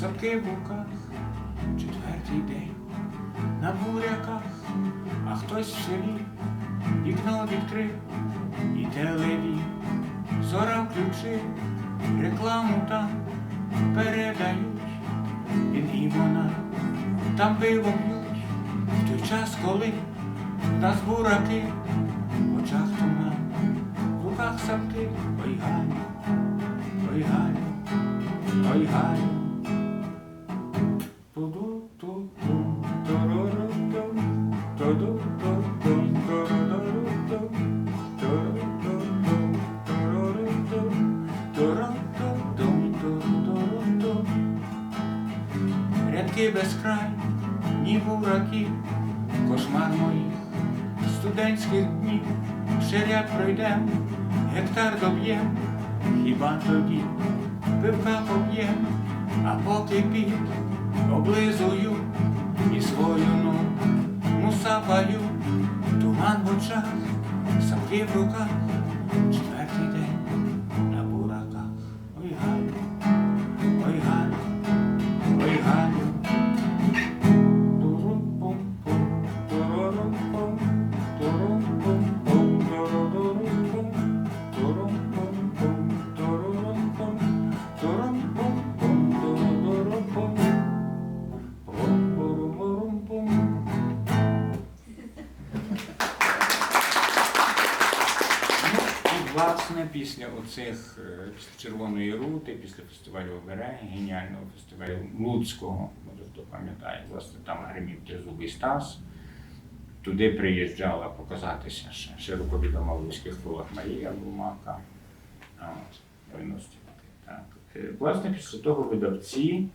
Сапки в руках, четвертий день. На буряках, а хтось в селі вікно відкрив і телеві, зорав ключі, рекламу там передають, він і вона там пиво в той час, коли нас бураки, в очах туман, в руках сапки, ой Галю, ой Галю, ой Галю. Ряд пройдем, гектар доб'єм, хіба тоді пивка поб'єм, а поки під облизую і свою ногу мусапаю, туман в очах, сапки в руках, четвертий день оцих е, червоної рути, після фестивалю Обереги, геніального фестивалю Луцького, може хто пам'ятає, власне там гримів Тризубий Стас. Туди приїжджала показатися ще широко відома в вузьких колах Марія Лумака. А От, 90 роки. Так. Е, Власне, після того видавці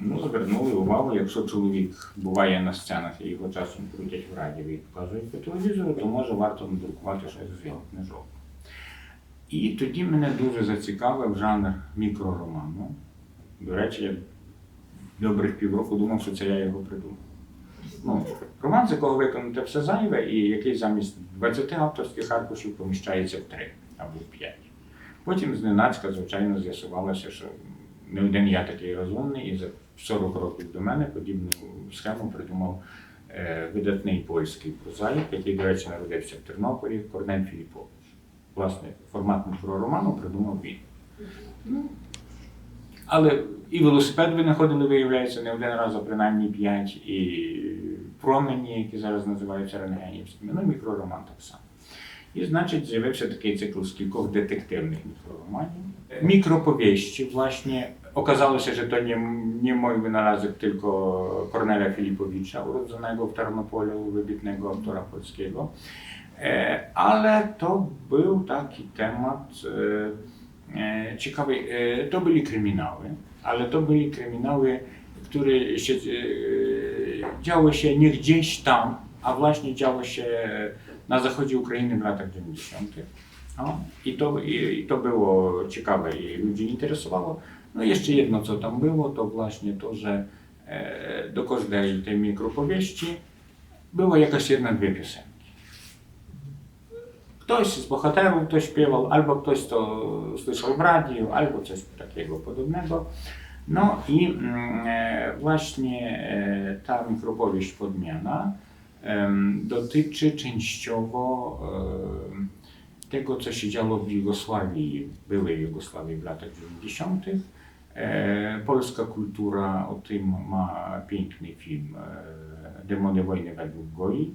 ну, звернули увагу, якщо чоловік буває на сценах і його часом крутять в радіо і показують по телевізору, то може варто надрукувати щось з його книжок. І тоді мене дуже зацікавив жанр мікророману. До речі, я добрих півроку думав, що це я його придумав. Ну, роман, з якого виконати все зайве, і який замість 20 авторських аркушів поміщається в 3 або в 5. Потім зненацька, звичайно, з'ясувалося, що не один я такий розумний, і за 40 років до мене подібну схему придумав е, видатний польський прозаїк, який, до речі, народився в Тернополі, Корнель Філіпович. Власне, формат мікророmaну придумав він. Ну, але і велосипед винаходили, виявляється, не один раз, а принаймні п'ять, і промені, які зараз називаються рентгенівськими, ну і мікророман так само. І, значить, з'явився такий цикл з кількох детективних мікророманів. Мікроповіщі, власне, okazało że to nie, nie mój wynalazek, tylko Kornelia Filipowicza, urodzonego w Tarnopolu, wybitnego autora polskiego. E, Ale to był taki temat e, e, ciekawy. To byli kryminały, ale to byli kryminały, które się, działy się nie gdzieś tam, a właśnie działy się na zachodzie Ukrainy w latach 90. No, i, to, i, I to było ciekawe i ludzi interesowało. No i jeszcze jedno, co tam było, to właśnie to, że do każdej tej mikropowieści była jakaś jedna, dwie piosenki. Ktoś z bohaterów to śpiewał, albo ktoś to słyszał w radiu, albo coś takiego podobnego. No i mm, e, właśnie e, ta mikropowieść Podmiana dotyczy częściowo em, tego, co się działo w Jugosławii, byłej Jugosławii w latach 90. E, polska kultura o tym ma piękny film e, Demony wojny według Goi.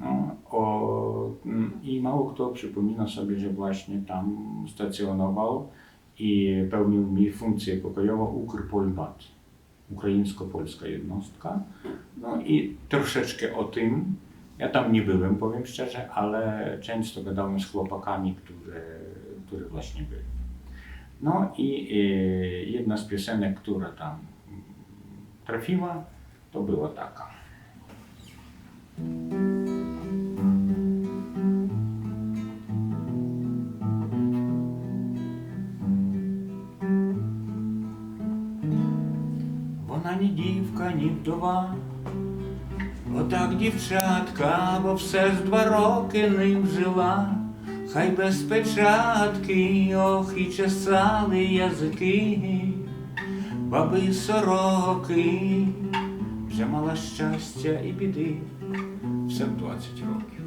No, o, mm, I mało kto przypomina sobie, że właśnie tam stacjonował i pełnił mi funkcję pokojową Ukrpolbat, ukraińsko-polska jednostka. No i troszeczkę o tym, ja tam nie byłem, powiem szczerze, ale często gadałem z chłopakami, które, które właśnie byli. No i e, jedna z piosenek, która tam trafiła, to była taka. Дівка, ні вдова, Отак дівчатка, бо все ж два роки ним жила, хай без печатки, ох і чесали язики. баби сороки, вже мала щастя і біди, все в 20 років.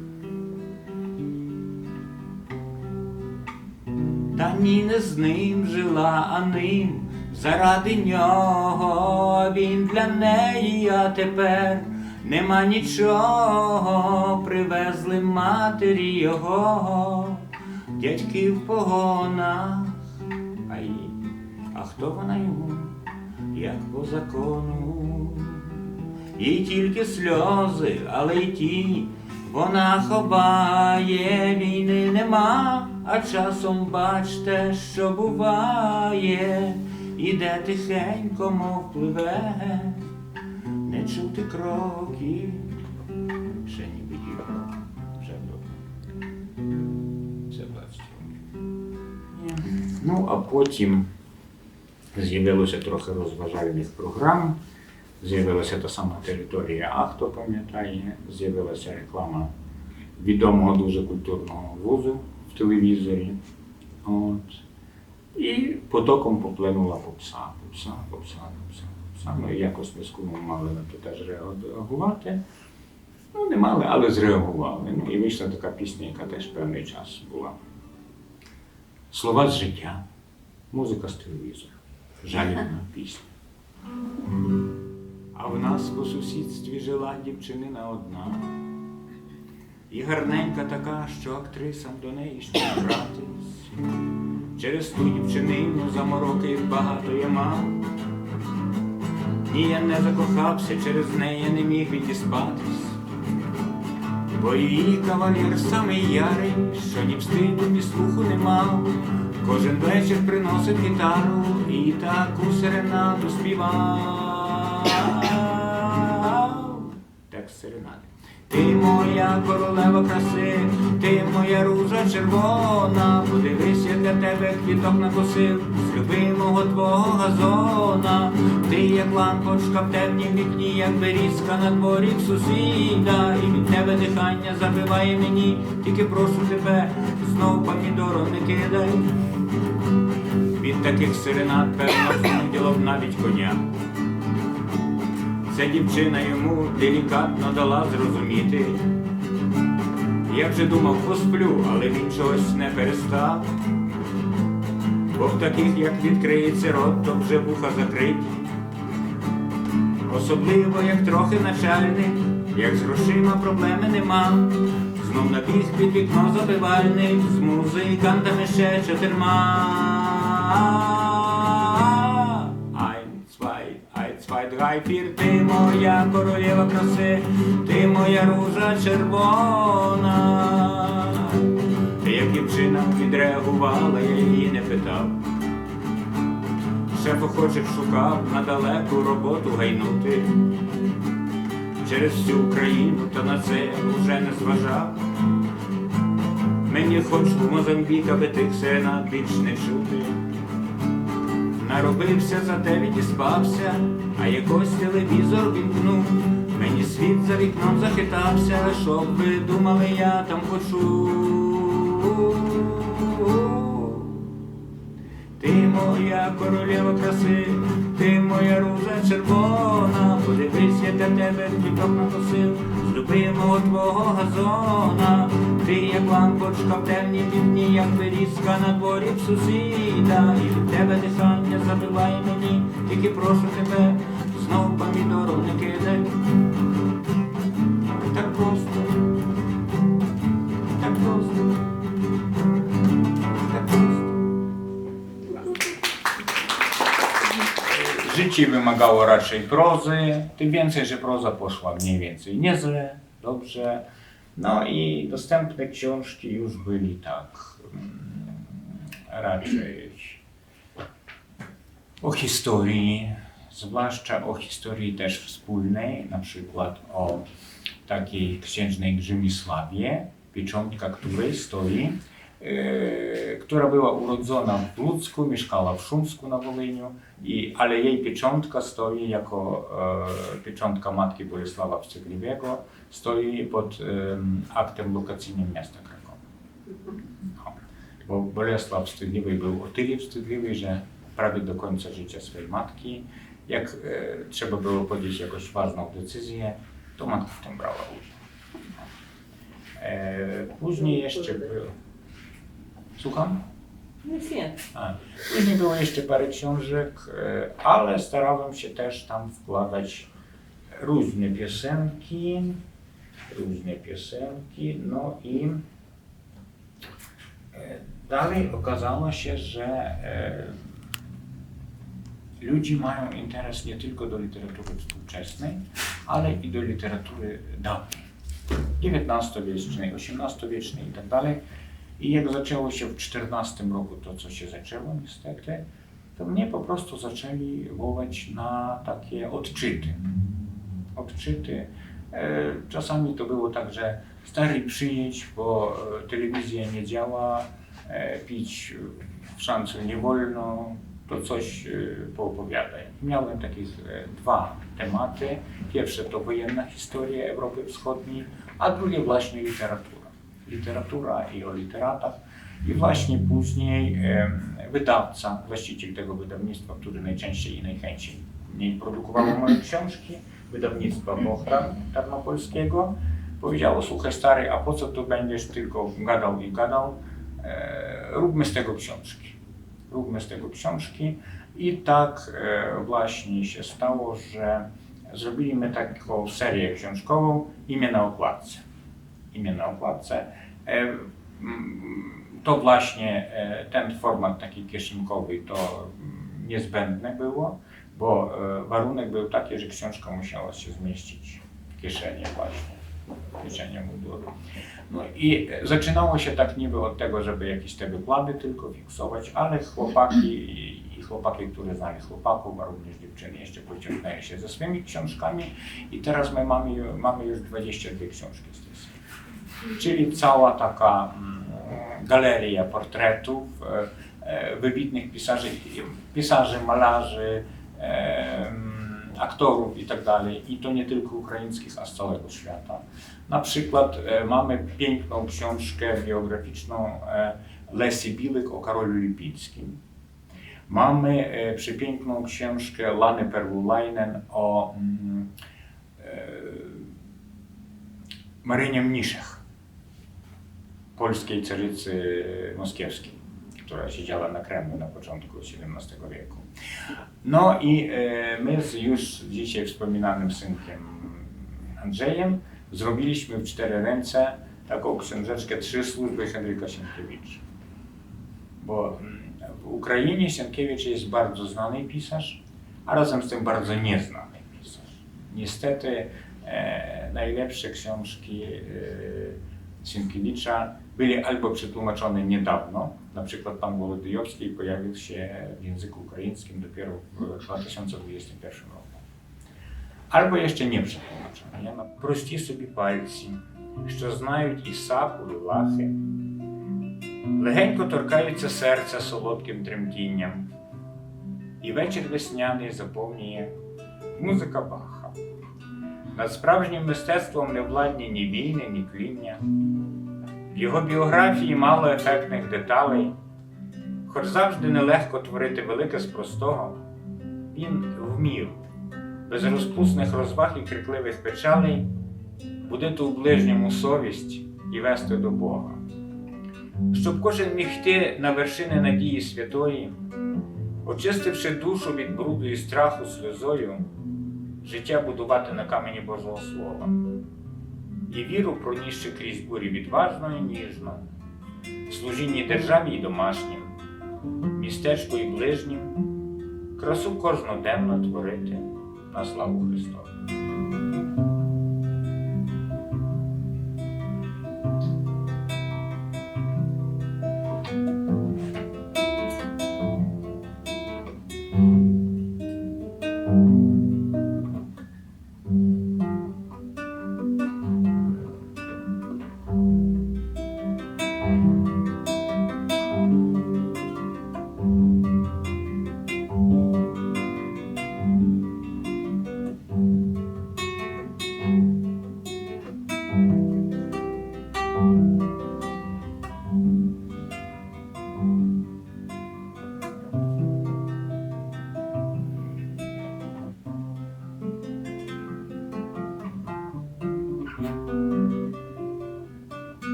Та ні не з ним жила, а ним заради нього він для неї, а тепер нема нічого, привезли матері його, дядьки в погонах, а їй, а хто вона йому, як по закону, і тільки сльози, але й ті вона ховає, війни нема, а часом бачте, що буває, іде тихенько, мов пливе, не чути кроків, ще ніби діло, вже. Це 20. Ну, а потім з'явилося трохи розважальних програм. З'явилася та сама територія, а хто пам'ятає, з'явилася реклама відомого дуже культурного вузу в телевізорі. От. І потоком поплинула попса, попса, попса, попса, попса. І якось ми мали на то теж реагувати. Ну, не мали, але зреагували. Ну, і вийшла така пісня, яка теж певний час була. Слова з життя, музика з телевізора, жалібна пісня. А в нас по сусідстві жила дівчинина одна. І гарненька така, що актрисам до неї ще братись. Через ту дівчинину замороки багато я мав. Ні, я не закохався, через неї не міг відіспатись. Бо її кавалер самий ярий, що ні встиду, ні слуху не мав. Кожен вечір приносить гітару і таку серенаду співав. Текст серенади. Ти моя королева краси, ти моя ружа червона, подивись, я для тебе квіток накосив з любимого твого газона. Ти як лампочка в темнім вікні, як берізка на дворі сусіда, і від тебе дихання забиває мені, тільки прошу тебе, знов помідору не кидай. Від таких сиренат, певно, знуділо б навіть коня. Ця дівчина йому делікатно дала зрозуміти. Я вже думав, посплю, але він чогось не перестав. Бо в таких, як відкриється рот, то вже вуха закриті. Особливо, як трохи начальник, як з грошима проблеми нема. Знов набіг під вікно забивальник, з музикантами ще чотирма. Drei, ти моя королева краси, ти моя ружа червона. Як дівчина відреагувала, я її не питав. Шеф охочих шукав на далеку роботу гайнути. Через всю Україну, та на це вже не зважав. Мені хоч в Мозамбік, аби тих серенад більш не чути. Наробився, зате відіспався, а якось телевізор вімкнув. Мені світ за вікном захитався, щоб ви думали, я там хочу. Ти моя королева краси, ти моя ружа червона, подивись, я для тебе квіток накосив, з любимого твого газона, ти як лампочка в темній вікні, як вирізка на дворі в сусіда, і від тебе дихання забиває мені, тільки прошу тебе, знов помідору не кидай. Так просто, так просто, так просто. Życie wymagało raczej prozy, tym więcej, że proza poszła mniej więcej nieźle, dobrze. No i dostępne książki już byli tak mm, raczej o historii, zwłaszcza o historii też wspólnej, na przykład o takiej księżnej Grzymisławie, pieczątka której stoi, e, która była urodzona w Ludzku, mieszkała w Szumsku na Wolyniu, i, ale jej pieczątka stoi jako e, pieczątka matki Bolesława Wściekliwego, stoi pod em, aktem lokacyjnym miasta Krakowa. No, bo Bolesław Wstydliwy był o tyle wstydliwy, że prawie do końca życia swojej matki. Jak e, trzeba było podjąć jakąś ważną decyzję, to matka w tym brała udział. E, później jeszcze był... Słucham? Nic nie. Później było jeszcze parę książek, e, ale starałem się też tam wkładać różne piosenki, różne piosenki, no i e, dalej okazało się, że e, ludzie mają interes nie tylko do literatury współczesnej, ale i do literatury dawnej, XIX-wiecznej, XVIII-wiecznej i tak. I jak zaczęło się w 14 roku to, co się zaczęło niestety, to mnie po prostu zaczęli wołać na takie odczyty. Odczyty. E, Czasami to było tak, że stary przyjedź, bo e, telewizja nie działa, e, pić w szance nie wolno, to coś poopowiadaj. Miałem takich e, dwa tematy. Pierwsze to wojenna historia Europy Wschodniej, a drugie właśnie literatura literatura i o literatach. I właśnie później wydawca, właściciel tego wydawnictwa, który najczęściej i najchętniej mniej produkowało moje książki, wydawnictwa Bochra Tarnopolskiego, powiedziało, słuchaj stary, a po co tu będziesz tylko gadał i gadał, e, róbmy z tego książki. Róbmy z tego książki. I tak e, właśnie się stało, że zrobiliśmy taką serię książkową Imię na okładce imię na okładce. E, To właśnie e, ten format taki kieszonkowy to mm, niezbędne było, bo e, warunek był taki, że książka musiała się zmieścić w kieszeni właśnie, w kieszeni munduru. No i zaczynało się tak niby od tego, żeby jakieś te wykłady tylko fiksować, ale chłopaki i- chłopaki, którzy znali chłopaków, a również dziewczyny jeszcze pociągnęły się ze swoimi książkami i teraz my mamy, mamy już 22 książki z tej serii. Czyli cała taka mm, galeria portretów e, e, wybitnych pisarzy, pisarzy, malarzy, aktorów i tak dalej. I to nie tylko ukraińskich, a z całego świata. Na przykład e, mamy piękną książkę biograficzną e, Lesi Bilyk o Karolu Lipickim. Mamy e, przepiękną książkę Lany Perwulainen o mm, Marynie Mniszech, polskiej carycy moskiewskiej, która siedziała na Kremlu na początku XVII wieku. No i e, my z już dzisiaj wspominanym synkiem Andrzejem zrobiliśmy w cztery ręce taką książeczkę Trzy służby Henryka Sienkiewicza. Bo mm, w Ukrainie Sienkiewicz jest bardzo znany pisarz, a razem z tym bardzo nieznany pisarz. Niestety e, najlepsze książki e, Sienkiewicza byli albo przetłumaczone niedawno, na przykład Pan Wolodyjowski pojawił się w języku ukraińskim dopiero w 2021 roku. Albo jeszcze nie przetłumaczone. Я на- Прості собі пальці, що знають і сапу, і лахи, легенько торкаються серця солодким тремтінням, і вечір весняний заповнює музика Баха. Над справжнім мистецтвом не владні ні війни, ні тління. Його біографії мало ефектних деталей, хоч завжди нелегко творити велике з простого, він вмів. Без розпусних розваг і крикливих печалей будити у ближньому совість і вести до Бога. Щоб кожен міг йти на вершини надії святої, очистивши душу від бруду і страху сльозою, життя будувати на камені Божого Слова, і віру пронісши крізь бурі відважно і ніжно, в служінні державі і домашнім, містечку і ближнім, красу кожноденно творити на славу Христову.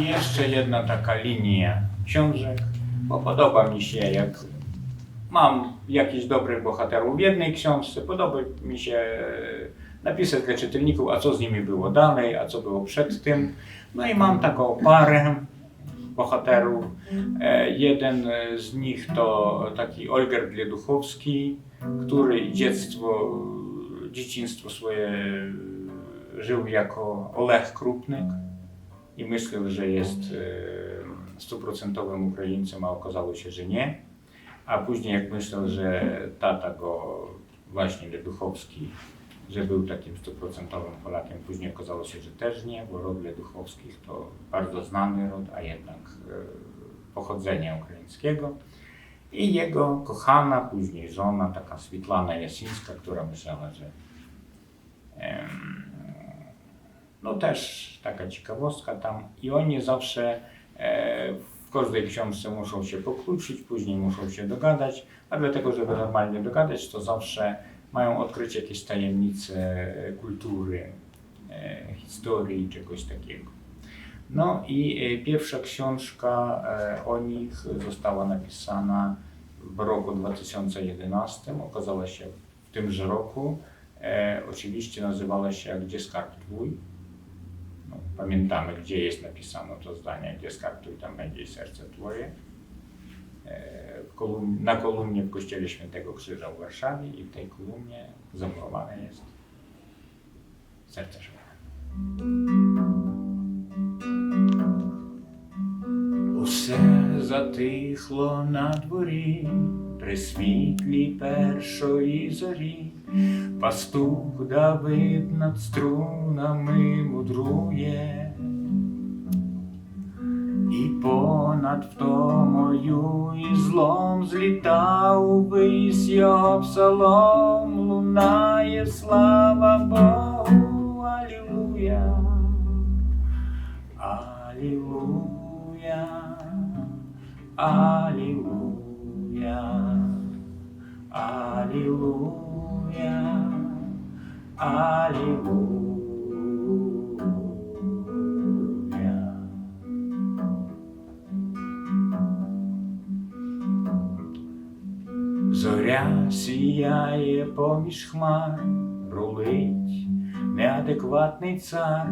Jeszcze jedna taka linia książek, bo podoba mi się, jak mam jakichś dobrych bohaterów w jednej książce, podoba mi się e, napisać dla czytelników, a co z nimi było dalej, a co było przed tym. No i mam taką parę bohaterów. E, Jeden z nich to taki Olger Dleduchowski, który dziecko, dzieciństwo swoje żył jako Olech Krupnik i myślał, że jest stuprocentowym Ukraińcem, a okazało się, że nie. A później jak myślał, że tata go właśnie Leduchowski, że był takim stuprocentowym Polakiem, później okazało się, że też nie, bo rod Leduchowskich to bardzo znany rod, a jednak e, pochodzenia ukraińskiego. I jego kochana, później żona, taka Swietlana Jasińska, która myślała, że no też taka ciekawostka tam i oni zawsze e, w każdej książce muszą się pokłócić, później muszą się dogadać, a dlatego, żeby normalnie dogadać, to zawsze mają odkryć jakieś tajemnice kultury, e, historii, czegoś takiego. No i e, pierwsza książka o nich została napisana w roku 2011, okazała się w tymże roku. Oczywiście nazywała się Gdzie skarb twój? No, pamiętamy, gdzie jest napisane to zdanie, gdzie skarb twój, tam będzie i serce twoje. E, kolumn, na kolumnie w kościele Świętego Krzyża w Warszawie i w tej kolumnie zamurowane jest serce człowieka. Усе затихло на дворі, при світлі першої зорі, пастух Давид над струнами мудрує, і понад втомою і злом злітав увись його псалом, лунає слава Богу, Алілуя. Аллилуйя, Аллилуйя, Аллилуйя, Аллилуйя. Зоря сіяє поміж хмар, рулить неадекватний цар,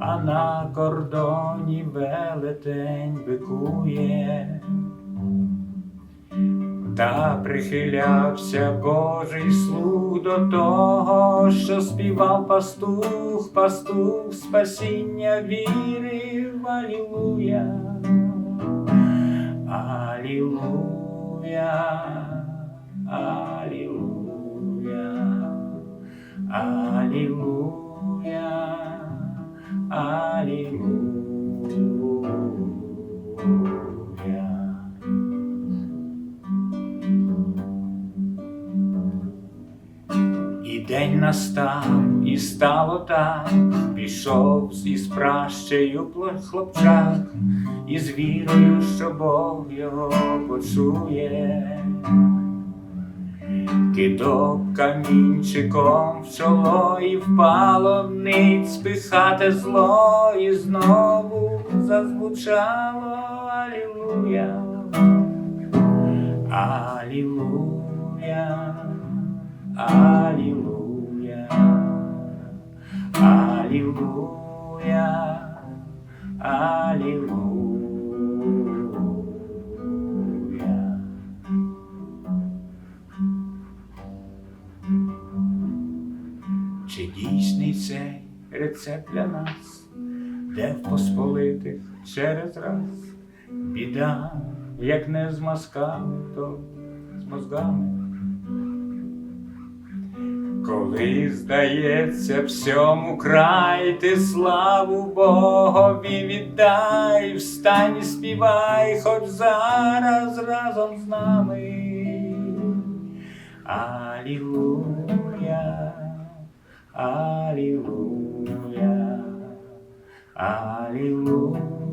а на кордоні велетень бикує. Та прихилявся Божий слух до того, що співав пастух, пастух спасіння вірив, Алілуя, Алілуя, Алілуя. Аллилуйя, Аллилуйя. Настав, і стало так, пішов із пращею хлопчак, і з вірою, що Бог його почує. Кидок камінчиком в чоло і впало вниць пихате зло, і знову зазвучало Алілуя, Алілуя, Алілуя, Алілуя, Алілуя. Чи дійсний цей рецепт для нас, де в посполитих через раз біда, як не з мазками, то з мозгами. Коли здається всьому край, ти славу Богові віддай, встань і співай, хоч зараз разом з нами. Алілуя, Алілуя, Алілуя,